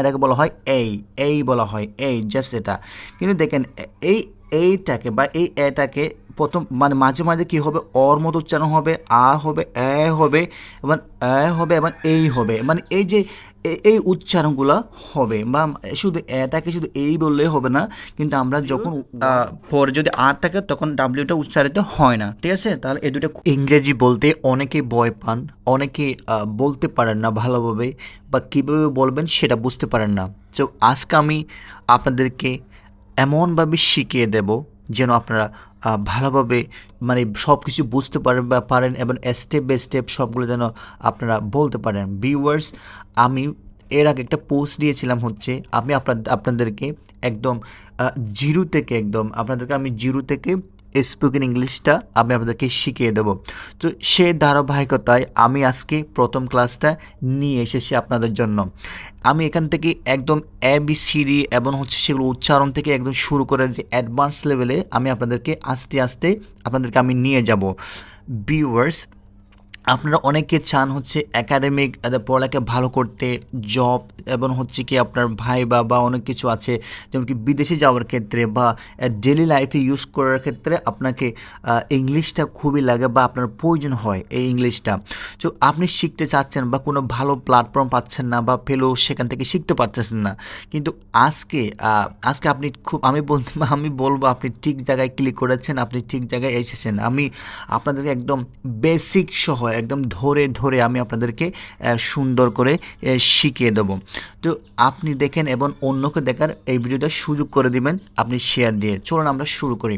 এটাকে বলা হয় এই এই বলা হয় এই জাস্ট এটা। কিন্তু দেখেন, এই এইটাকে বা এই এটাকে প্রথম মানে মাঝে মাঝে কী হবে? অর মতো উচ্চারণ হবে, আ হবে, এ হবে, এবং এ হবে, এবং এই হবে। মানে এই যে এই উচ্চারণগুলো হবে বা শুধু এটাকে শুধু এই বললেই হবে না, কিন্তু আমরা যখন পরে যদি আর থাকে তখন ডাব্লিউটা উচ্চারিত হয় না, ঠিক আছে? তাহলে এই দুটো ইংরেজি বলতে অনেকে ভয় পান, অনেকে বলতে পারেন না ভালোভাবে বা কীভাবে বলবেন সেটা বুঝতে পারেন না। তো আজকে আমি আপনাদেরকে এমনভাবে শিখিয়ে দেব যেন আপনারা ভালোভাবে মানে সব কিছু বুঝতে পারেন বা পারেন এবং স্টেপ বাই স্টেপ সবগুলো যেন আপনারা বলতে পারেন। ভিউয়ার্স আমি এর আগে একটা পোস্ট দিয়েছিলাম হচ্ছে, আমি আপনাদের আপনাদেরকে একদম জিরো থেকে একদম, আপনাদেরকে আমি জিরো থেকে স্পোকেন ইংলিশটা আমি আপনাদেরকে শিখিয়ে দেবো। তো সে ধারাবাহিকতায় আমি আজকে প্রথম ক্লাসটা নিয়ে এসেছি আপনাদের জন্য। আমি এখান থেকে একদম এ বি সিডি এবং হচ্ছে সেগুলো উচ্চারণ থেকে একদম শুরু করে যে অ্যাডভান্স লেভেলে আমি আপনাদেরকে আস্তে আস্তে আপনাদেরকে আমি নিয়ে যাব। ভিউয়ার্স আপনারা অনেকে চান হচ্ছে একাডেমিক পড়ালেখা ভালো করতে জব এবং হচ্ছে কি আপনার ভাই বা বা অনেক কিছু আছে, যেমন কি বিদেশে যাওয়ার ক্ষেত্রে বা ডেলি লাইফে ইউজ করার ক্ষেত্রে আপনাকে ইংলিশটা খুবই লাগে বা আপনার প্রয়োজন হয় এই ইংলিশটা তো আপনি শিখতে চাচ্ছেন বা কোনো ভালো প্ল্যাটফর্ম পাচ্ছেন না বা ফেলো সেখান থেকে শিখতে পারতেছেন না, কিন্তু আজকে আজকে আপনি খুব, আমি বলতে আমি বলব আপনি ঠিক জায়গায় ক্লিক করেছেন, আপনি ঠিক জায়গায় এসেছেন। আমি আপনাদেরকে একদম বেসিক সহ একদম ধরে ধরে আমি আপনাদেরকে সুন্দর করে শিখিয়ে দেবো। তো আপনি দেখেন এবং অন্যকে দেখার এই ভিডিওটা সুযোগ করে দিবেন, আপনি শেয়ার দিয়ে। চলুন আমরা শুরু করি।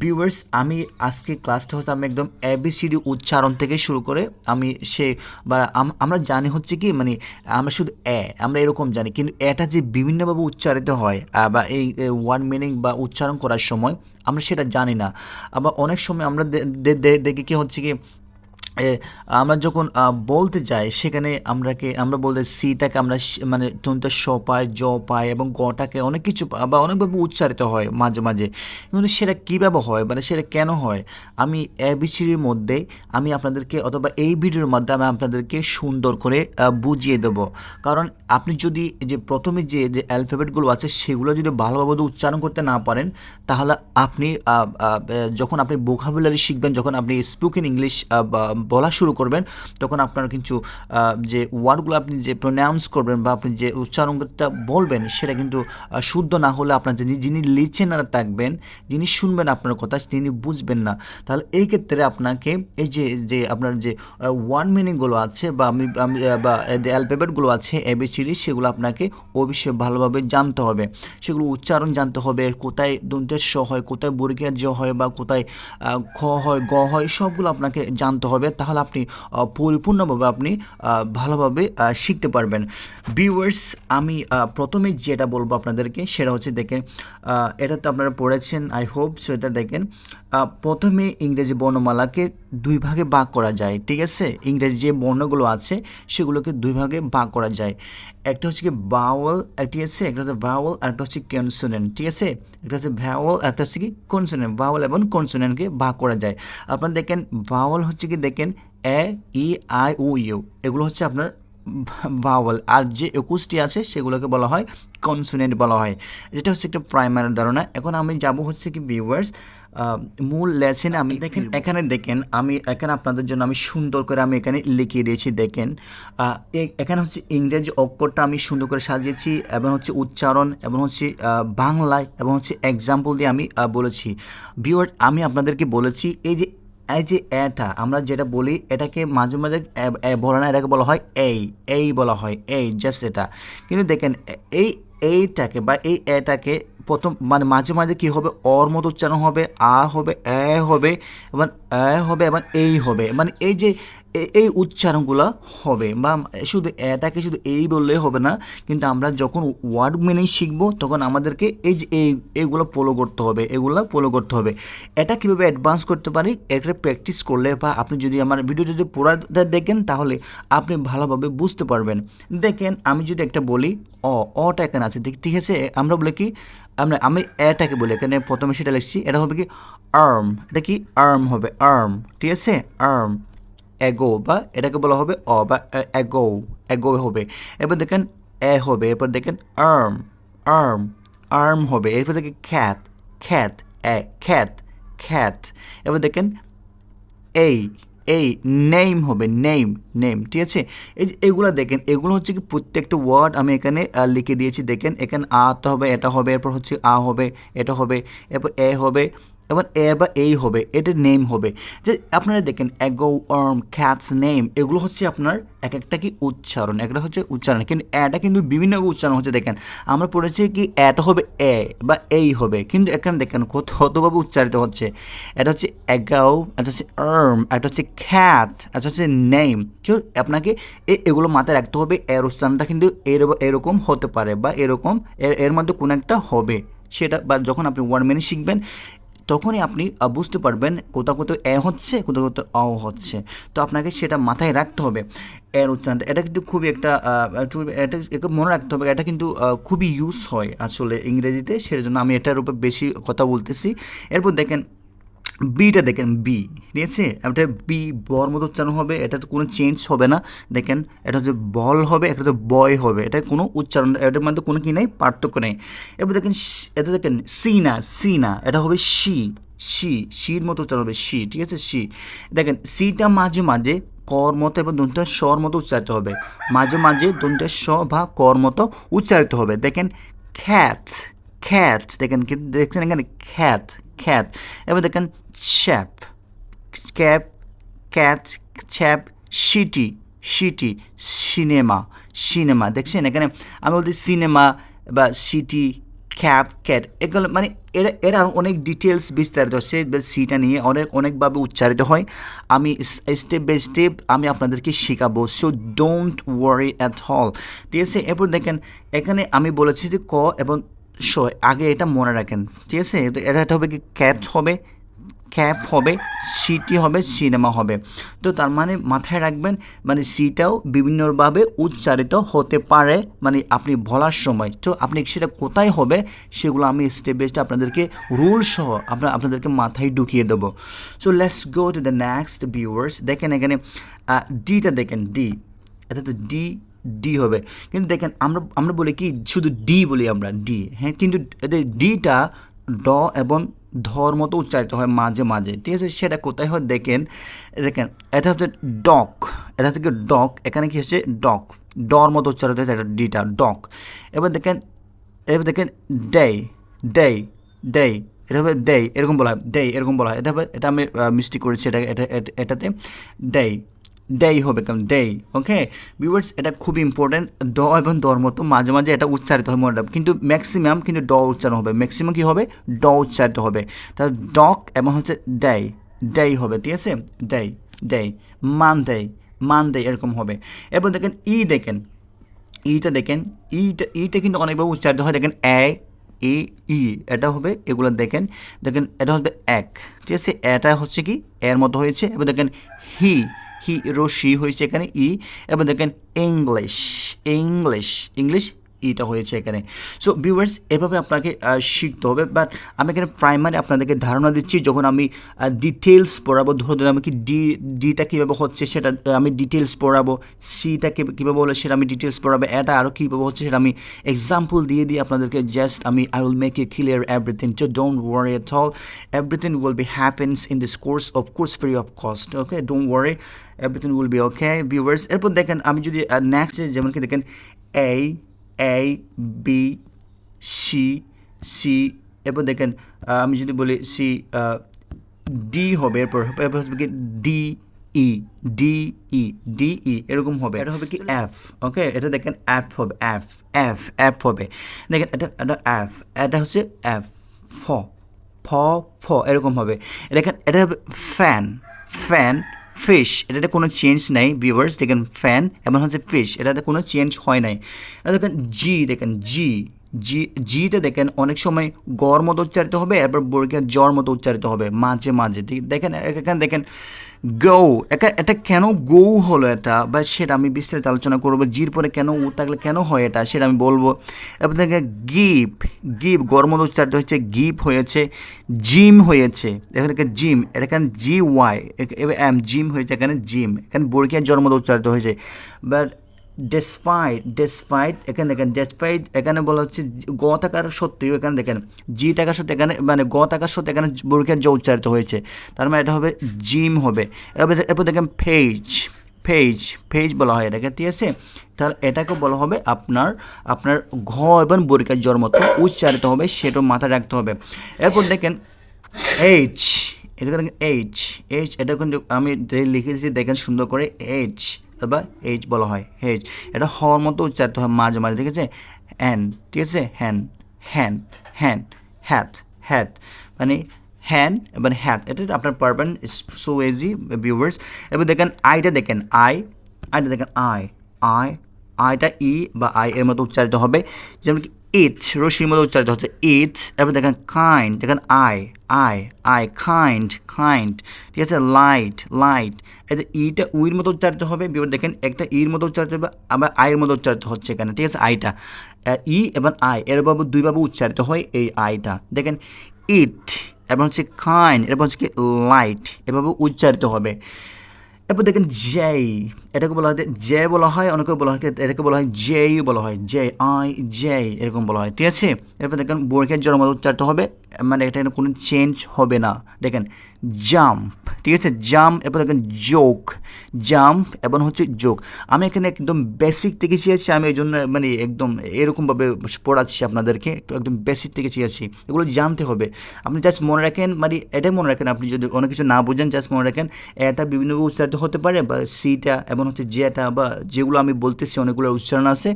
ভিউয়ার্স আমি আজকে ক্লাসটা হচ্ছে আমি একদম এবিসিডি উচ্চারণ থেকে শুরু করে আমি সে বা আম- আমরা জানি হচ্ছে কি মানে আমরা শুধু এ, আমরা এরকম জানি। কিন্তু এটা যে বিভিন্নভাবে উচ্চারিত হয় বা এই ওয়ান মিনিং বা উচ্চারণ করার সময় আমরা সেটা জানি না। আবার অনেক সময় আমরা দেখি কি হচ্ছে কি আমরা যখন বলতে যাই, সেখানে আমরাকে, আমরা বলতে সিটাকে আমরা মানে টনটা স পাই জ পাই এবং গটাকে অনেক কিছু বা অনেকভাবে উচ্চারিত হয় মাঝে মাঝে। কিন্তু সেটা কীভাবে হয় মানে সেটা কেন হয়? আমি এবিসিডির মধ্যে আমি আপনাদেরকে অথবা এই ভিডিওর মাধ্যমে আপনাদেরকে সুন্দর করে বুঝিয়ে দেব। কারণ আপনি যদি যে প্রথমে যে যে অ্যালফাবেটগুলো আছে সেগুলো যদি ভালোভাবে উচ্চারণ করতে না পারেন, তাহলে আপনি যখন আপনি ভোকাবুলারি শিখবেন, যখন আপনি স্পোকেন ইংলিশ বলা শুরু করবেন, তখন আপনার কিন্তু যে ওয়ার্ডগুলো আপনি যে প্রোনাউন্স করবেন বা আপনি যে উচ্চারণটা বলবেন, সেটা কিন্তু শুদ্ধ না হলে আপনার যিনি যিনি লিচেনার থাকবেন, যিনি শুনবেন আপনার কথা, তিনি বুঝবেন না। তাহলে এই ক্ষেত্রে আপনাকে, এই যে যে আপনার যে ওয়ান মিনিংগুলো আছে বা আমি বা অ্যালফাবেটগুলো আছে এবিসিডি সেগুলো আপনাকে অবশ্যই ভালোভাবে জানতে হবে। সেগুলো উচ্চারণ জানতে হবে, কোথায় দন্তের স হয়, কোথায় বর্গের জ হয় বা কোথায় খ হয়, গ হয়, সবগুলো আপনাকে জানতে হবে। তাহলে আপনি পরিপূর্ণভাবে আপনি ভালোভাবে শিখতে পারবেন। ভিউয়ার্স আমি প্রথমে যেটা বলব আপনাদেরকে, সেটা হচ্ছে দেখেন এটা তো আপনারা পড়েছেন আই হোপ সেটা দেখেন প্রথমে ইংরেজি বর্ণমালাকে দুই ভাগে ভাগ করা যায়, ঠিক আছে? ইংরেজি যে বর্ণগুলো আছে, সেগুলোকে দুই ভাগে ভাগ করা যায়। একটা হচ্ছে কি বাওয়াল একটি আছে? একটা হচ্ছে ভাওয়াল আর একটা হচ্ছে কনসোনেন্ট ঠিক আছে? একটা হচ্ছে ভ্যাওয়াল একটা হচ্ছে কি কনসোনেন্ট ভাওয়াল এবং কনসোনেন্টকে ভাগ করা যায়। আপনারা দেখেন ভাওয়াল হচ্ছে কি দেখেন, এ, ই, আই ও ইউ, এগুলো হচ্ছে আপনার ভাওয়াল আর যে একুশটি আছে, সেগুলোকে বলা হয় কনসোনেন্ট বলা হয়। যেটা হচ্ছে একটা প্রাইমারি ধারণা। এখন আমি যাব হচ্ছে কি ভিউয়ার্স মূল লেসেন আমি দেখেন এখানে দেখেন আমি এখানে আপনাদের জন্য আমি সুন্দর করে আমি এখানে লিখিয়ে দিয়েছি দেখেন। এখানে হচ্ছে ইংরেজি অক্ষরটা আমি সুন্দর করে সাজিয়েছি এবং হচ্ছে উচ্চারণ এবং হচ্ছে বাংলায় এবং হচ্ছে এক্সাম্পল দিয়ে আমি বলেছি। ভিউয়ার আমি আপনাদেরকে বলেছি এই যে এই যে এটা আমরা যেটা বলি এটাকে মাঝে মাঝে বলে না এটাকে বলা হয় এই এই বলা হয় এই জাস্ট এটা। কিন্তু দেখেন এই এইটাকে বা এই এটাকে প্রথম মানে মাঝে মাঝে কী হবে? অর মতো উচ্চারণ হবে, আ হবে, এ হবে, এবং এ হবে, এবং এই হবে। মানে এই যে এই উচ্চারণগুলো হবে, বা শুধু এটাকে শুধু এই বললেই হবে না, কিন্তু আমরা যখন ওয়ার্ড মিনিং শিখব, তখন আমাদেরকে এই যে, এই এইগুলো ফলো করতে হবে, এগুলো ফলো করতে হবে। এটা কীভাবে অ্যাডভান্স করতে পারি? এটা প্র্যাকটিস করলে বা আপনি যদি আমার ভিডিও যদি পুরাটা দেখেন, তাহলে আপনি ভালোভাবে বুঝতে পারবেন। দেখেন, আমি যদি একটা বলি অ, অটা এখানে আছে? ঠিক- আছে, আমরা বলে কি, আমরা, আমি এটাকে বলি, এখানে প্রথমে সেটা লিখছি, এটা হবে কি আর্ম এটা কি আর্ম হবে আর্ম ঠিক আছে? আর্ম এগো বা এটাকে বলা হবে অ, বা এগো এগো হবে। এবার দেখেন এ হবে, এরপর দেখেন আর্ম আর্ম আর্ম হবে, এরপর দেখেন খ্যাত খ্যাত এ খ্যাত খ্যাত এবার দেখেন এই এই নেম হবে নেম নেম ঠিক আছে? এই যে এগুলো দেখেন, এগুলো হচ্ছে কি প্রত্যেকটা ওয়ার্ড আমি এখানে লিখে দিয়েছি। দেখেন, এখানে আতে হবে, এটা হবে, এরপর হচ্ছে আ হবে, এটা হবে, এরপর এ হবে এবার এ বা এই হবে এটা নেম হবে। যে আপনারা দেখেন অ্যাগো আর্ম ক্যাটস নেম এগুলো হচ্ছে আপনার এক একটা কি উচ্চারণ একটা হচ্ছে উচ্চারণ। কিন্তু এটা কিন্তু বিভিন্ন উচ্চারণ হচ্ছে, দেখেন, আমরা পড়েছি কি এটা হবে এ বা এই হবে। কিন্তু এখানে দেখেন, কত কতভাবে উচ্চারিত হচ্ছে। এটা হচ্ছে অ্যাগাও এটা হচ্ছে আর্ম এটা হচ্ছে খ্যাত এটা হচ্ছে নেম কেউ আপনাকে এগুলো মাথায় রাখতে হবে, এর উচ্চারণটা কিন্তু এর, এরকম হতে পারে বা এরকম এর মধ্যে কোনো একটা হবে। সেটা বা যখন আপনি ওয়ান মিনিট শিখবেন তখনই আপনি বুঝতে পারবেন কোথাও কোথাও এ হচ্ছে, কোথাও কোথাও অ হচ্ছে। তো আপনাকে সেটা মাথায় রাখতে হবে। এর উচ্চারণটা এটা কিন্তু খুবই একটা এটা একটু মনে রাখতে হবে, এটা কিন্তু খুবই ইউজ হয় আসলে ইংরেজিতে। সেটার জন্য আমি এটার উপর বেশি কথা বলতেছি। এরপর দেখেন বিটা দেখেন বি ঠিক আছে? এটা বি বর মতো উচ্চারণ হবে, এটা কোনো চেঞ্জ হবে না। দেখেন, এটা হচ্ছে বল হবে একটা হচ্ছে বয় হবে। এটা কোনো উচ্চারণ এটার মধ্যে কোনো কি নেই, পার্থক্য নেই। এবার দেখেন এটা দেখেন সি না সি না, এটা হবে শি শি শির মতো উচ্চারণ হবে শি ঠিক আছে? শি দেখেন সিটা মাঝে মাঝে কর মতো এবং দন্তের স্বর মতো উচ্চারিত হবে। মাঝে মাঝে দন্তের স বা কর মতো উচ্চারিত হবে। দেখেন খ্যাট খ্যাট দেখেন দেখছেন এখানে? খ্যাট খ্যাট এবার দেখেন chap cap cat chap city city cinema cinema দেখছেন? এখানে আমি বলছি সিনেমা বা সিটি ক্যাপ ক্যাট এগুলো মানে এরা এরা অনেক ডিটেলস বিস্তারিত হচ্ছে সিটা নিয়ে অনেক, অনেকভাবে উচ্চারিত হয়। আমি স্টেপ বাই স্টেপ আমি আপনাদেরকে শেখাবো। সো ডোন্ট ওয়ারি অ্যাট হল ঠিক আছে? এরপর দেখেন, এখানে আমি বলেছি যে ক এবং স, আগে এটা মনে রাখেন। ঠিক আছে? এটা হবে কি ক্যাট হবে? ক্যাপ হবে, সিটি হবে, সিনেমা হবে। তো তার মানে মাথায় রাখবেন মানে সিটাও বিভিন্নভাবে উচ্চারিত হতে পারে মানে আপনি বলার সময়। তো আপনি সেটা কোথায় হবে, সেগুলো আমি স্টেপ বাই স্টেপ আপনাদেরকে রুল সহ আপনার আপনাদেরকে মাথায় ঢুকিয়ে দেবো। So let's go to the next viewers দেখেন এখানে ডিটা দেখেন ডি এটা তো ডি ডি হবে। কিন্তু দেখেন, আমরা আমরা বলি কি, শুধু ডি বলি আমরা ডি হ্যাঁ কিন্তু এদের ডিটা ড এবং ধর মতো উচ্চারিত হয় মাঝে মাঝে। ঠিক আছে? সেটা কোথায় হয়? দেখেন দেখেন, এটা হচ্ছে ডক। এটা থেকে ডক? এখানে কি হচ্ছে? ডক। ডর মতো উচ্চারিত হচ্ছে এটা ডিটা, ডক। এবার দেখেন এবার দেখেন ডেই ডেই ডেই এটা হবে দেই, এরকম বলা হয়, দেই, এরকম বলা হয়। এটা হবে, এটা আমি মিষ্টি করেছি এটা- এটাতে। দেই। দেই হবে, কারণ দেই ওকে ভিউয়ার্স এটা খুব ইম্পর্টেন্ট ড এবং দর মতো মাঝে মাঝে এটা উচ্চারিত হয় মনে রাখবেন। কিন্তু ম্যাক্সিমাম কিন্তু ড উচ্চারণ হবে। ম্যাক্সিমাম কী হবে? ড উচ্চারিত হবে। তাহলে ডক এবং হচ্ছে দেই দেই হবে, ঠিক আছে? দেই দেই, মান দেই মান দেই এরকম হবে। এবং দেখেন ই দেখেন, ইটা দেখেন, ইটা ইটা কিন্তু অনেকভাবে উচ্চারিত হয়। দেখেন এ ই ই, এটা হবে, এগুলো দেখেন। দেখেন এটা হবে এক, ঠিক আছে? এটা হচ্ছে কি? এর মতো হয়েছে। এবার দেখেন হি হি শি হয়েছে এখানে ই এবং দেখেন ইংলিশ ইংলিশ ইংলিশ ইটা হয়েছে এখানে। সো ভিউয়ার্স এভাবে আপনাকে শিখতে হবে। বাট আমি এখানে প্রাইমারি আপনাদেরকে ধারণা দিচ্ছি, যখন আমি ডিটেলস পড়াবো ধরো ধরো আমি কি ডি ডিটা কীভাবে হচ্ছে সেটা আমি ডিটেলস পড়াবো সিটা কীভাবে হলো সেটা আমি ডিটেলস পড়াবো এটা আরও কীভাবে হচ্ছে সেটা আমি এক্সাম্পল দিয়ে দিয়ে আপনাদেরকে জাস্ট আমি I will make you clear everything so don't worry at all everything will be happens in this course of course free of cost okay don't worry everything will be okay viewers এরপর দেখেন, আমি যদি next যেমন কি দেখেন এই A B C C এরপর দেখেন আমি যদি বলি সি ডি হবে এরপর এরপর হবে কি D E D E D E এরকম হবে। এটা হবে কি? এফ ওকে এটা দেখেন এফ হবে এফ এফ এফ হবে। দেখেন এটা এটা এফ এটা হচ্ছে এফ ফ ফ ফ এরকম হবে। দেখেন এটা হবে ফ্যান ফ্যান ফিশ এটাতে কোনো চেঞ্জ নাই ভিউয়ার্স দেখেন ফ্যান এবং হচ্ছে ফিশ এটাতে কোনো চেঞ্জ হয় নাই। দেখেন জি দেখেন জি জি জিতে দেখেন অনেক সময় গড় মতো উচ্চারিত হবে, এরপর বর্গের জ্বর মতো উচ্চারিত হবে, মাঝে মাঝে। ঠিক, দেখেন, এখানে দেখেন গৌ, এটা এটা কেন গৌ হলো এটা? বা সেটা আমি বিস্তারিত আলোচনা করব। জির পরে কেন উ থাকলে কেন হয় এটা, সেটা আমি বলব। এরপর থেকে গিপ গিপ গর্মদ উচ্চারিত হয়েছে গিপ হয়েছে, জিম হয়েছে। এখানে জিম, এটা এখানে জি ওয়াই? এম, জিম হয়েছে, এখানে জিম। এখানে বর্গিয়া জন্মদ উচ্চারিত হয়েছে। বাট ডেসপাইট ডেসপাইট এখানে দেখেন ডেসপাইট এখানে বলা হচ্ছে গ থাকার সত্ত্বেও এখানে দেখেন, জি থাকার সত্ত্বে এখানে মানে গ থাকার সত্ত্বে এখানে পরীক্ষার জ উচ্চারিত হয়েছে। তার মানে এটা হবে জিম হবে। এরপর দেখেন পেজ পেজ পেজ বলা হয় এটাকে, ঠিক আছে? তাহলে এটাকে বলা হবে আপনার আপনার ঘ এবং বরিকার মতো উচ্চারিত হবে, সেটা মাথায় রাখতে হবে। এরপর দেখেন এইচ এটা দেখেন এইচ এইচ এটা কিন্তু আমি যে লিখে দিয়েছি, দেখেন সুন্দর করে এইচ বা এইচ বলা হয় হেজ এটা হওয়ার মতো উচ্চারিত হয় মাঝে মাঝে ঠিক আছে? হ্যান ঠিক আছে? হ্যান হ্যান হ্যান হ্যাট হ্যাট মানে হ্যান এবং হ্যাট এটা আপনার পারবেন সো এজি ভিউয়ার্স এবার দেখেন আইটা দেখেন আই আইটা দেখেন আই আই আইটা ই বা আই এর মতো উচ্চারিত হবে। যেমন কি ইট রশির মতো উচ্চারিত হচ্ছে ইট এবার দেখেন কাইন্ড দেখেন I I I kind kind ঠিক আছে লাইট লাইট এতে ইটা উইর মতো উচ্চারিত হবে এবার দেখেন একটা ইর মতো উচ্চারিত হবে আবার আয়ের মতো উচ্চারিত হচ্ছে এখানে ঠিক আছে আইটা ই এবং আই এরভাবে দুইভাবে উচ্চারিত হয় এই আইটা দেখেন ইট এবং হচ্ছে কাইন্ড এরপর হচ্ছে কি লাইট এভাবে উচ্চারিত হবে এরপর দেখেন জেই এটাকে বলা হয় জে বলা হয় অনেকে বলা হয় এটাকে বলা হয় জেই বলা হয় জে আই জে এরকম বলা হয়, ঠিক আছে? এরপর দেখেন বর্গের জন্ম উচ্চারিত হবে মানে এটা কোনো চেঞ্জ হবে না। দেখেন জাম্প ঠিক আছে? জাম্প এরপর দেখেন যোগ জাম্প এবং হচ্ছে যোগ আমি এখানে একদম বেসিক থেকে চেয়েছি আমি এই জন্য মানে একদম এরকমভাবে পড়াচ্ছি আপনাদেরকে, একটু একদম বেসিক থেকে চেয়েছি এগুলো জানতে হবে। আপনি জাস্ট মনে রাখেন মানে এটাই মনে রাখেন, আপনি যদি অনেক কিছু না বোঝেন জাস্ট মনে রাখেন, এটা বিভিন্নভাবে উচ্চারিত হতে পারে বা সিটা এবং হচ্ছে জেটা বা যেগুলো আমি বলতেছি, অনেকগুলো উচ্চারণ আছে,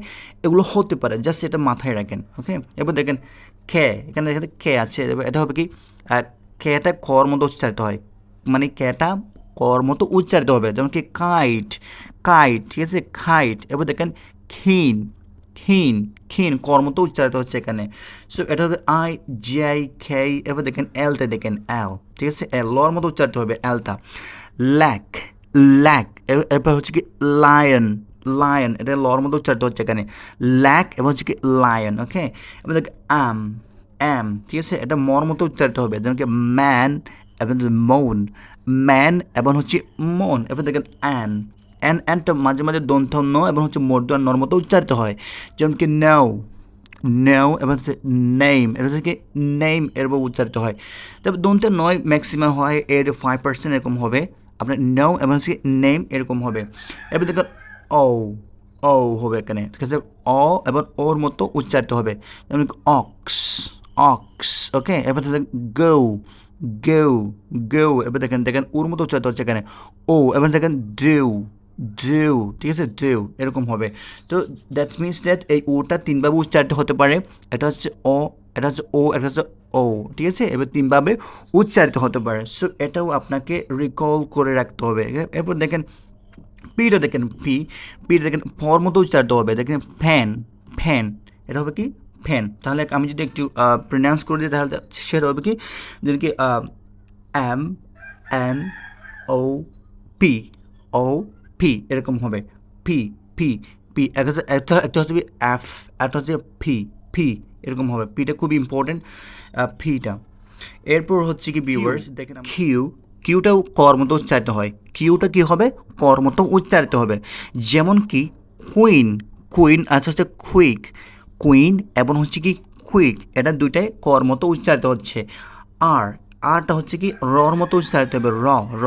এগুলো হতে পারে জাস্ট এটা মাথায় রাখেন ওকে এবার দেখেন, খে, এখানে দেখেন খে আছে এটা হবে কি? খেটা কর মতো উচ্চারিত হয়। মানে ক্যাটা কর মতো উচ্চারিত হবে। যেমন কি কাইট কাইট, ঠিক আছে? খাইট এবার দেখেন ক্ষীণ ক্ষীণ ক্ষীণ কর মতো উচ্চারিত হচ্ছে এখানে। সো এটা হবে আই, জি, আই খেই এবার দেখেন এলতে দেখেন এল, ঠিক আছে? এল লর মতো উচ্চারিত হবে এলটা। ল্যাক ল্যাক এরপর হচ্ছে কি লায়ন লায়ন, এটা লর মতো উচ্চারিত হচ্ছে এখানে। ল্যাক এবং হচ্ছে কি লায়ন, ওকে? এবার দেখ আম অ্যাম ঠিক আছে? এটা মর মতো উচ্চারিত হবে। যেমন কি ম্যান এবং মৌন। ম্যান এবং হচ্ছে মন। এবার দেখেন অ্যান অ্যান অ্যানটা মাঝে মাঝে দন্ত ন এবং হচ্ছে মর্দ নর মতো উচ্চারিত হয়। যেমন কি নেও নেও এবং নেইম এটা হচ্ছে কি নেইম এরকম উচ্চারিত হয়। তবে দন্তে নয় ম্যাক্সিমাম হয়, এর ফাইভ পার্সেন্ট এরকম হবে। আপনার নেও এবং হচ্ছে নেম এরকম হবে। এবার দেখেন ও ও হবে এখানে। ঠিক আছে? অ এবং ওর মতো উচ্চারিত হবে। যেমন অক্স অক্স ওকে এবার দেখেন গৌ গেউ গেউ এবার দেখেন দেখেন ওর মতো উচ্চারিত হচ্ছে এখানে। ও এবার দেখেন ডেউ ডেউ ঠিক আছে? ডেউ এরকম হবে। তো দ্যাটস মিনস দ্যাট এই ওটা তিনভাবে উচ্চারিত হতে পারে। এটা হচ্ছে ও এটা হচ্ছে ও এটা হচ্ছে ও ঠিক আছে? এবার তিনভাবে উচ্চারিত হতে পারে। সো এটাও আপনাকে রিকল করে রাখতে হবে এরপর দেখেন, পিটা দেখেন, পি, পিটা দেখেন, ফর মতো উচ্চারিত হবে। দেখেন, ফ্যান ফ্যান, এটা হবে কি? ফ্যান তাহলে আমি যদি একটু প্রনাউন্স করে দিই তাহলে সেটা হবে কি? যেন কি M N O P O P এরকম হবে। পি পি পি একটা একটা হচ্ছে এফ একটা হচ্ছে ফি ফি এরকম হবে। পিটা খুব ইম্পর্টেন্ট ফিটা এরপর হচ্ছে কি ভিউয়ার্স দেখেন কিউ কিউটাও কর মতো উচ্চারিত হয়। কিউটা কি হবে? কর মতো উচ্চারিত হবে। যেমন কি কুইন কুইন আচ্ছা হচ্ছে কুইক কুইন এবং হচ্ছে কি কুইক এটা দুইটাই কর মতো উচ্চারিত হচ্ছে। আর আরটা হচ্ছে কি রর মতো উচ্চারিত হবে, র র।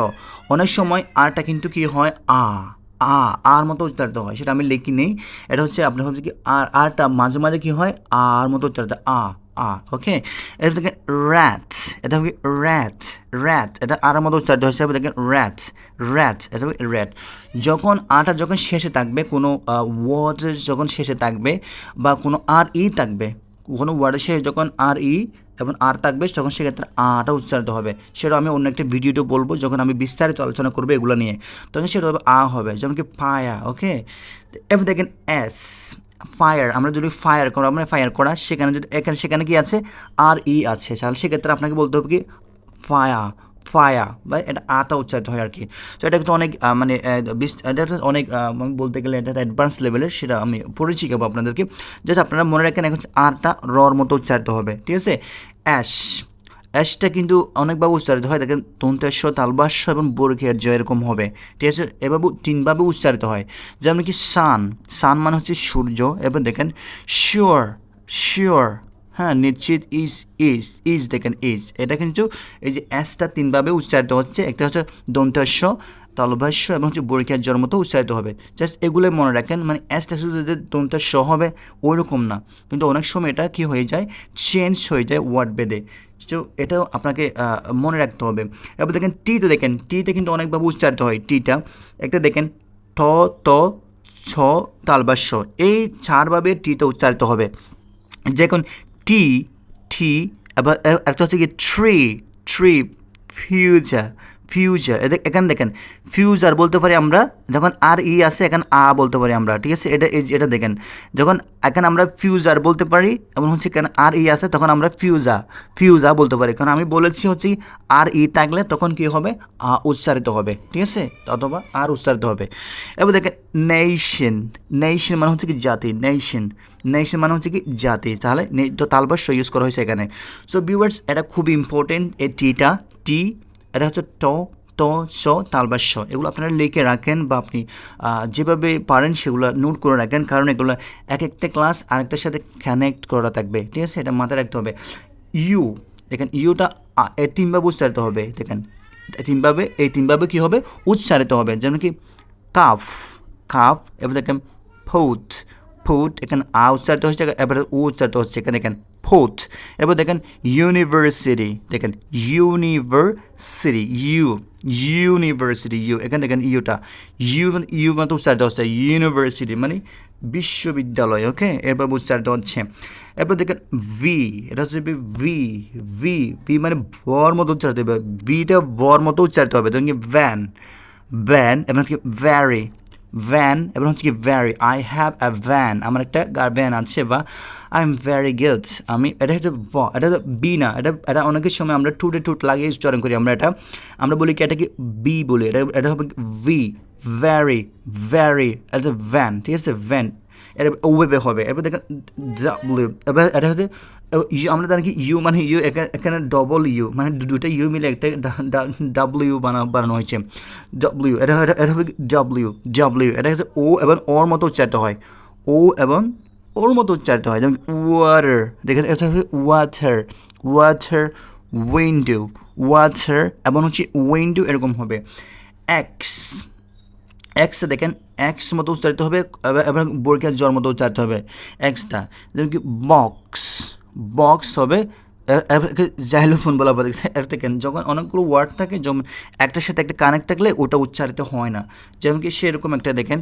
অনেক সময় আরটা কিন্তু কি হয়, আ। আ, আর মতো উচ্চারিত হয়, সেটা আমি লিখি নেই। এটা হচ্ছে আপনার হচ্ছে কি, আর, আরটা মাঝে মাঝে কি হয়? আর মতো উচ্চারিত, আ আ, ওকে? এটা থেকে র্যাট এটা হবে র্যাট র্যাট এটা আর মতো উচ্চারিত হচ্ছে দেখেন র্যাট র্যাট এটা হবে র্যাট যখন আটা যখন শেষে থাকবে, কোনো ওয়ার্ডের যখন শেষে থাকবে বা কোনো আর ই থাকবে, কোনো ওয়ার্ডের শেষে যখন আর ই এবং আর থাকবে তখন সেক্ষেত্রে আটা উচ্চারিত হবে। সেটা আমি অন্য একটা ভিডিওতে বলব যখন আমি বিস্তারিত আলোচনা করব এগুলো নিয়ে। তখন সেটা হবে আ হবে, যেমন কি পায়া ওকে এবার দেখেন এস ফায়ার আমরা যদি ফায়ার করা মানে ফায়ার করা, সেখানে যদি, এখানে সেখানে কি আছে? আর ই আছে। তাহলে সেক্ষেত্রে আপনাকে বলতে হবে কি? ফায়া ফায়া বা এটা আতা উচ্চারিত হয় আর কি তো এটা কিন্তু অনেক মানে এটা অনেক বলতে গেলে এটা অ্যাডভান্স লেভেলের সেটা আমি পড়ে শিখাবো আপনাদেরকে। জাস্ট আপনারা মনে রাখেন এখন আরটা রর মতো উচ্চারিত হবে, ঠিক আছে? অ্যাশ, অ্যাশটা কিন্তু অনেকভাবে উচ্চারিত হয়, দেখেন তন্তেশ্ব তালবাস্য এবং বর্গীয় জ এরকম হবে, ঠিক আছে? এভাবে তিনভাবে উচ্চারিত হয়। যেমন কি সান সান মানে হচ্ছে সূর্য এবার দেখেন, শিওর শিওর হ্যাঁ নিশ্চিত ইজ ইজ ইজ দেখেন ইজ এটা কিন্তু এই যে অ্যাসটা তিনভাবে উচ্চারিত হচ্ছে। একটা হচ্ছে দন্তাস্য তালভাষ্য এবং হচ্ছে বরিকার জ্বর মতো উচ্চারিত হবে। জাস্ট এগুলো মনে রাখেন মানে অ্যাসটা শুধু যে দন্তাস্য হবে ওই রকম না। কিন্তু অনেক সময় এটা কি হয়ে যায়? চেঞ্জ হয়ে যায় ওয়ার্ড বেদে। তো এটাও আপনাকে মনে রাখতে হবে। এবার দেখেন টিতে দেখেন টিতে কিন্তু অনেকভাবে উচ্চারিত হয় টিটা একটা দেখেন, ঠ, ত, ছ তালবাস্য এই চারভাবে টিতে উচ্চারিত হবে। যে দেখুন টি টি আবার একটা হচ্ছে কি ট্রি ট্রি ফিউচার ফিউচার এখানে দেখেন ফিউচার বলতে পারি আমরা, যখন আর ই আছে এখানে আ বলতে পারি আমরা, ঠিক আছে? এটা এটা দেখেন, যখন এখানে আমরা ফিউজার বলতে পারি এবং হচ্ছে এখানে আর ই আছে তখন আমরা ফিউজা ফিউজা বলতে পারি। কারণ আমি বলেছি হচ্ছে আর ই থাকলে তখন কি হবে? আ উচ্চারিত হবে, ঠিক আছে? অথবা আর উচ্চারিত হবে। এবার দেখেন নেশন নেশন মানে হচ্ছে কি জাতি নেশন নেশন মানে হচ্ছে কি জাতি। তাহলে তো তালবাস ইউজ করা হয়েছে এখানে। সো ভিউয়ার্স এটা খুবই ইম্পর্টেন্ট এ টিটা টি এটা হচ্ছে ট ত স তালবাস স। এগুলো আপনারা লিখে রাখেন বা আপনি যেভাবে পারেন সেগুলো নোট করে রাখেন। কারণ এগুলো এক একটা ক্লাস আরেকটার সাথে কানেক্ট করা থাকবে। ঠিক আছে? এটা মাথায় রাখতে হবে। ইউ, দেখেন, ইউটা তিনভাবে উচ্চারিত হবে। দেখেন তিনভাবে এই তিনভাবে কী হবে? উচ্চারিত হবে। যেমন কি? কাফ কাফ, এবার দেখেন ফৌথ ফুট এখানে আ উচ্চারিত হচ্ছে, এবারে উ উচ্চারিত হচ্ছে। এখানে দেখেন ফুট এবার দেখেন ইউনিভার্সিটি দেখেন ইউনিভার্সিটি ইউ ইউনিভার্সিটি ইউ এখানে দেখেন ইউটা ইউ ইউ মতো উচ্চারিত হচ্ছে ইউনিভার্সিটি মানে বিশ্ববিদ্যালয় ওকে এরপর উচ্চারিত হচ্ছে। এরপর দেখেন ভি এটা হচ্ছে ভি ভি ভি মানে বর মতো উচ্চারিত হবে। ভিটা বর মতো উচ্চারিত হবে। যেমন কি? ভ্যান ভ্যান এবং ভ্যারি ভ্যান এবং হচ্ছে কি very I have a van আমার একটা ভ্যান আছে, বা আই এম ভ্যারি গুড আমি, এটা হচ্ছে ভ এটা হচ্ছে বি না, এটা এটা অনেকের সময় আমরা টুটে টুট লাগিয়ে উচ্চারণ করি, আমরা এটা, আমরা বলি কি, এটা কি বি বলি, এটা এটা হবে ভি ভ্যারি ভ্যারি এটা ভ্যান ঠিক আছে ভ্যান এটা ওয়েবে হবে এবার দেখেন এটা হচ্ছে ইউ, আমরা জানি কি ইউ মানে ইউ এখানে ডবল ইউ মানে দুটো ইউ মিলে একটা ডাব্লিউ বানা, বানানো হয়েছে। ডাব্লিউ এটা এটা হবে ডাব্লিউ ডাব্লিউ এটা হচ্ছে ও এবং ওর মতো উচ্চারিত হয়। ও এবং ওর মতো উচ্চারিত হয়, যেমন ওয়াটার দেখেন এটা হচ্ছে ওয়াটার ওয়াটার উইন্ডো ওয়াটার এবং হচ্ছে উইন্ডো এরকম হবে। এক্স এক্স দেখেন এক্স মতো উচ্চারিত হবে এবং বর্গের জ্বর মতো উচ্চারিত হবে। এক্সটা যেমন কি বক্স বক্স হবে। জাইলোফোন বলা বলে দেখছেন কেন যখন অনেকগুলো ওয়ার্ড থাকে, যেমন একটার সাথে একটা কানেক্ট থাকলে ওটা উচ্চারিত হয় না। যেমন কি সেরকম একটা দেখেন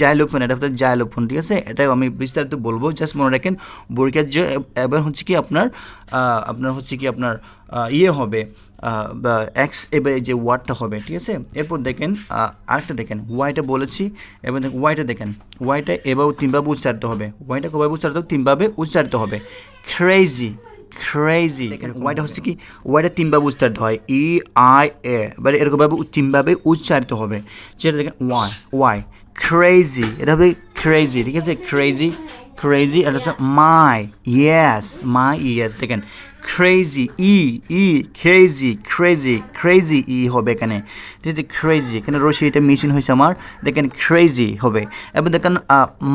জাইলোফোন এটা হচ্ছে জাইলোফোন ঠিক আছে? এটা আমি বিস্তারিত বলব। জাস্ট মনে রাখেন বরিকার যে এবার হচ্ছে কি আপনার আপনার হচ্ছে কি আপনার ইয়ে হবে বা এক্স এবার যে ওয়ার্ডটা হবে ঠিক আছে? এরপর দেখেন আরেকটা দেখেন ওয়াইটা বলেছি এবার দেখেন ওয়াইটা দেখেন ওয়াইটা এবার তিনভাবে উচ্চারিত হবে ওয়াইটা কবে উচ্চারিত হবে? তিনভাবে উচ্চারিত হবে। ক্রেজি ক্রেজি দেখেন ওয়াইটা হচ্ছে কি? ওয়াইটা তিনভাবে উচ্চারিত হয় ই আই এ এবারে এরকমভাবে তিনভাবে উচ্চারিত হবে। যেটা দেখেন ওয়াই ওয়াই ক্রেজি এটা হবে ক্রেজি ঠিক আছে? ক্রেজি ক্রেজি এটা হচ্ছে মাই ইয়েস মাই ইয়েস দেখেন। ক্রেজি ই ই ক্রেজি ক্রেজি ক্রেজি ই হবে এখানে। আছে ক্রেজি এখানে রশি এটা মেশিন হয়েছে আমার। দেখেন ক্রেজি হবে। এবার দেখেন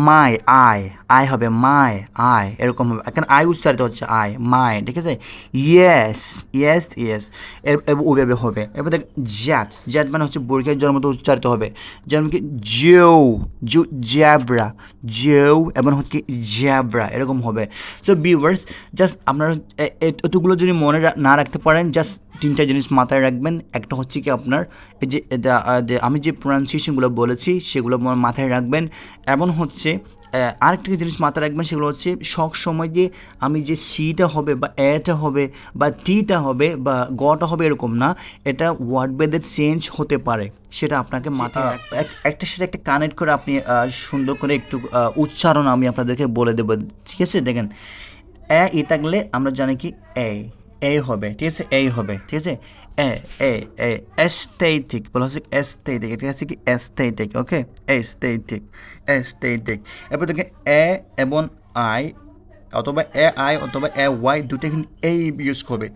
মাই আই আই হবে মাই আই এরকম হবে। এখানে আই উচ্চারিত হচ্ছে আই মাই ঠিক আছে? ইয়েস ইয়েস ইয়েস ওইভাবে হবে। এবার দেখ জ্যাট জ্যাট মানে হচ্ছে বর্গের জন্ম মতো উচ্চারিত হবে। যেমন কি জেউ জু জ্যাব্রা জেউ এবং হচ্ছে জ্যাব্রা এরকম হবে। সো ভিউয়ার্স জাস্ট আপনারা এতগুলো যদি মনে না রাখতে পারেন জাস্ট তিনটা জিনিস মাথায় রাখবেন। একটা হচ্ছে কি আপনার এই যে আমি যে প্রনাউন্সিয়েশনগুলো বলেছি সেগুলো মাথায় রাখবেন। এমন হচ্ছে আরেকটা জিনিস মাথায় রাখবেন সেগুলো হচ্ছে সব সময় যে আমি যে সিটা হবে বা এটা হবে বা টিটা হবে বা গটা হবে এরকম না এটা ওয়ার্ড বেদের চেঞ্জ হতে পারে। সেটা আপনাকে মাথায় রাখ- এক- একটার সাথে একটা কানেক্ট করে আপনি সুন্দর করে একটু উচ্চারণ আমি আপনাদেরকে বলে দেবো। ঠিক আছে? দেখেন এ ই থাকলে আমরা জানি কি? এ এ হবে, ঠিক আছে? এই হবে, ঠিক আছে? এ এ এ এস্থেটিক বলা হচ্ছে এস্থেটিক এটা আছে কি এস্থেটিক ওকে এস্থেটিক এস্থেটিক এরপর দেখে এ এবং আই অথবা এ আই অথবা এ ওয়াই দুটো কিন্তু এই ইউজ করবে।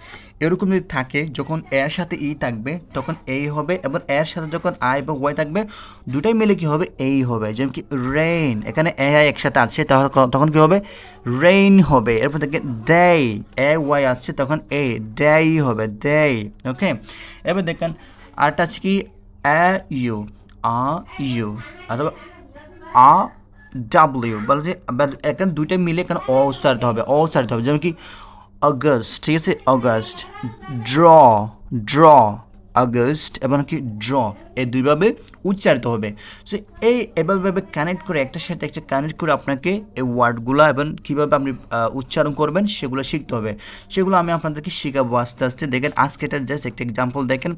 এরকম যদি থাকে, যখন এর সাথে ই থাকবে, তখন এই হবে এবং এর সাথে যখন আই বা ওয়াই থাকবে, দুটাই মিলে কি হবে? এই হবে। যেমন কি রেইন এখানে এ আই একসাথে আছে তাহলে তখন কি হবে? রেইন হবে। এরপর থেকে ডে এ ওয়াই আসছে, তখন এ ডেই হবে ডে ওকে এবার দেখেন আরটা আছে কি? এ ইউ আ ইউ অথবা আ ডাব্লিউ বলে যে এখানে দুইটা মিলে এখানে অ উচ্চারিত হবে, অ উচ্চারিত হবে, যেমন কি অগস্ট ঠিক আছে? অগস্ট ড্র ড্র আগস্ট এবং কি ড্র এই দুইভাবে উচ্চারিত হবে। সো এই এভাবে কানেক্ট করে একটার সাথে একটা কানেক্ট করে আপনাকে এই ওয়ার্ডগুলো এবং কীভাবে আপনি উচ্চারণ করবেন, সেগুলো শিখতে হবে। সেগুলো আমি আপনাদেরকে শেখাবো আস্তে আস্তে। দেখেন আজকে এটা জাস্ট একটা এক্সাম্পল দেখেন।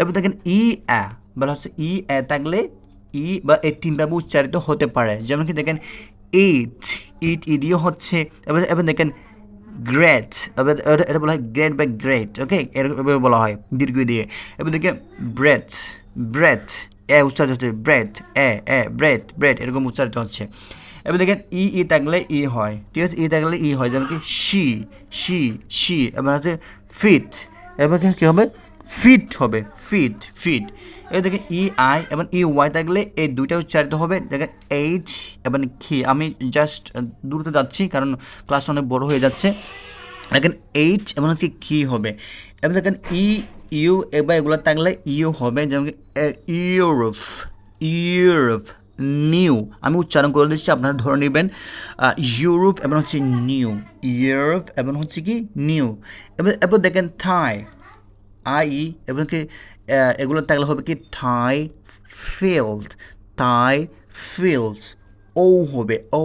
এবার দেখেন, ই অ্যা বলা হচ্ছে ই অ্যা থাকলে ই বা এই তিনভাবে উচ্চারিত হতে পারে। যেমন কি দেখেন ইট ইট ইডিও হচ্ছে, এবার এবার দেখেন গ্রেট এটা বলা হয় গ্রেট বা গ্রেট ওকে এরকম বলা হয়, দীর্ঘ দিয়ে। এবার দেখে ব্রেথ ব্রেথ এ উচ্চারিত হচ্ছে ব্রেড এ এ ব্রেড ব্রেড এরকম উচ্চারিত হচ্ছে। এবার দেখেন, ই ই থাকলে ই হয়, ঠিক আছে? ই থাকলে ই হয়, যেমন কি শি শি শি এবার হচ্ছে ফিট এবার কি হবে? ফিট হবে, ফিট ফিট। এবার দেখেন ই আই এবং ই ওয়াই থাকলে এই দুইটা উচ্চারিত হবে। দেখেন এইচ এবং কি আমি জাস্ট দূরতে যাচ্ছি কারণ ক্লাসটা অনেক বড় হয়ে যাচ্ছে। দেখেন এইচ এবং হচ্ছে কি হবে। এবার দেখেন ই ইউ এবার এগুলো থাকলে ইউ হবে। যেমন ইউরোপ ইউরোপ নিউ আমি উচ্চারণ করে দিচ্ছি, আপনারা ধরে নেবেন। ইউরোপ এবং হচ্ছে নিউ ইউরোপ এবং হচ্ছে কি নিউ এবার এবার দেখেন থাই আই এবং কি এগুলো থাকলে হবে কি থাই ফিল্ড থাই ফিল্ড, ও হবে ও।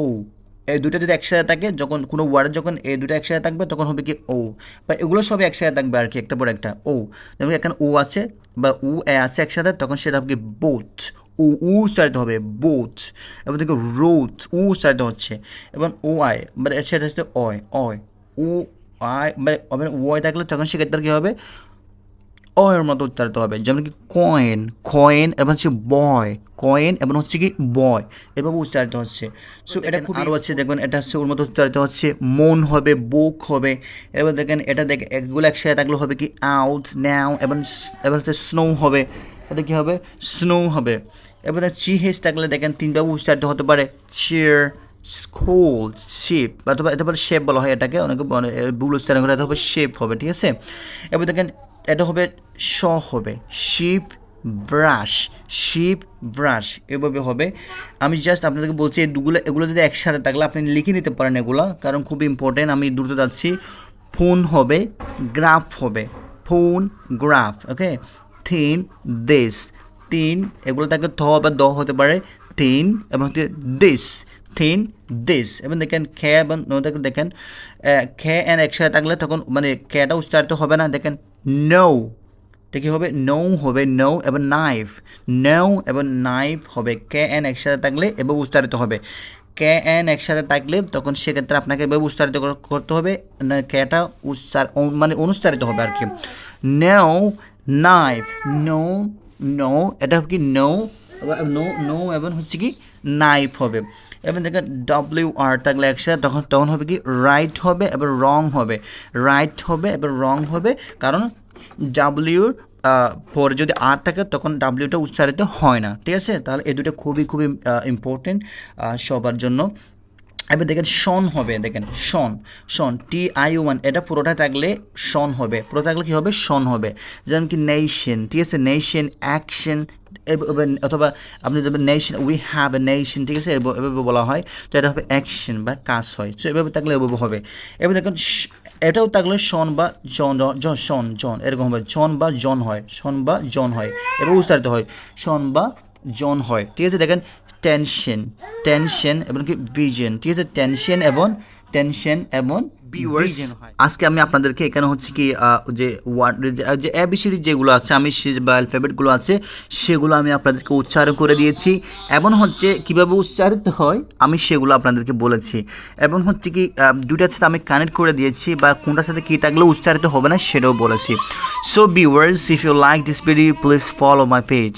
এই দুটো যদি একসাথে থাকে, যখন কোনো ওয়ার্ডে যখন এই দুটো একসাথে থাকবে, তখন হবে কি ও। বা এগুলো সব একসাথে থাকবে আর কি, একটা পর একটা, ও। যেমন এখানে ও আছে বা উ, এ আছে একসাথে, তখন সেটা হবে কি বোট ও, উ উচ্চারিত হবে বোট এবং দেখো রোড উ উচ্চারিত হচ্ছে, এবং ও আই মানে সেটা হচ্ছে অয় অয় ও আয় মানে ওয়াই থাকলে তখন সেক্ষেত্রে কী হবে অয়ের মতো উচ্চারিত হবে যেমন কি কয়েন কয়েন এবং হচ্ছে বয় কয়েন এবং হচ্ছে কি বয় এভাবে উচ্চারিত হচ্ছে। সো এটা খুব আরও হচ্ছে দেখবেন এটা হচ্ছে ওর মতো উচ্চারিত হচ্ছে মন হবে বুক হবে এবার দেখেন এটা দেখে একগুলো একসাথে থাকলে হবে কি আউট নাও এবং এবার হচ্ছে স্নো হবে এটা কী হবে? স্নো হবে। এবারে চিহেস থাকলে দেখেন তিনটাও উচ্চারিত হতে পারে চেয়ার স্কুল, শিপ, অথবা এটা বলে শেপ বলা হয় এটাকে, অনেকে বলে- উচ্চারণ করে এটা হবে শেপ হবে, ঠিক আছে? এবার দেখেন, এটা হবে শ হবে, শিপ ব্রাশ শিপ ব্রাশ, এভাবে হবে। আমি জাস্ট আপনাদেরকে বলছি, এই দুগুলো, এগুলো যদি একসাথে থাকলে আপনি লিখে নিতে পারেন এগুলো, কারণ খুব ইম্পর্টেন্ট আমি দ্রুত যাচ্ছি। ফোন হবে, গ্রাফ হবে, ফোন, গ্রাফ, ওকে? থিন দেশ তিন, এগুলো থাকে থ বা দ হতে পারে, তিন, এবং হচ্ছে দিস থিন দিস এবং দেখেন খে এবং ন দেখেন আহ, খে অ্যান্ড একসাথে থাকলে তখন মানে খেটা উচ্চারিত হবে না। দেখেন নৌ কী হবে? নৌ হবে নৌ এবং নাইফ নৌ এবং নাইফ হবে কে এন একসাথে থাকলে এবার উচ্চারিত হবে। কে এন একসাথে থাকলে তখন সেক্ষেত্রে আপনাকে এভাবে উচ্চারিত কর- করতে হবে। না কেটা উচ্চার মানে অনুচ্চারিত হবে আর কি। নৌ নাইফ নো নো এটা কি নো নো নো এবং হচ্ছে কি নাইফ হবে। এবং দেখেন ডব্লিউ আর থাকলে একসাথে, তখন তখন হবে কি রাইট হবে, এবার রং হবে। রাইট হবে, এবার রং হবে, কারণ ডাব্লিউর পরে যদি আর থাকে, তখন ডাব্লিউটা উচ্চারিত হয় না। ঠিক আছে? তাহলে এই দুটো খুবই খুবই ইম্পর্টেন্ট সবার জন্য। এবার দেখেন শন হবে, দেখেন শন শন টি আই ওয়ান এটা পুরোটা থাকলে শন হবে। পুরো থাকলে কী হবে? শন হবে। যেমন কি নেশন ঠিক আছে? নেশন অ্যাকশন অথবা আপনি যাবেন nation we have a nation ঠিক আছে? এভাবে বলা হয়। তো এটা হবে অ্যাকশন বা কাজ হয়। সো এভাবে থাকলে এভাবে হবে। এবার দেখেন এটাও থাকলে শন বা জন জন শন জন, এরকম হবে। জন বা জন হয়। শন বা জন হয়। এবার উচ্চারিত হয়। শন বা জন হয়। ঠিক আছে? দেখেন টেনশন টেনশন এবং কি ভিজন ঠিক আছে? টেনশন এবং টেনশন এবং হয়। আজকে আমি আপনাদেরকে এখানে হচ্ছে কি যে ওয়ার্ড যে এবিসিডি যেগুলো আছে আমি সে বা অ্যালফাবেটগুলো আছে সেগুলো আমি আপনাদেরকে উচ্চারণ করে দিয়েছি। এবং হচ্ছে কীভাবে উচ্চারিত হয় আমি সেগুলো আপনাদেরকে বলেছি। এবং হচ্ছে কি দুটার সাথে আমি কানেক্ট করে দিয়েছি বা কোনটার সাথে কী থাকলে উচ্চারিত হবে না সেটাও বলেছি। So viewers if you like this video please follow my page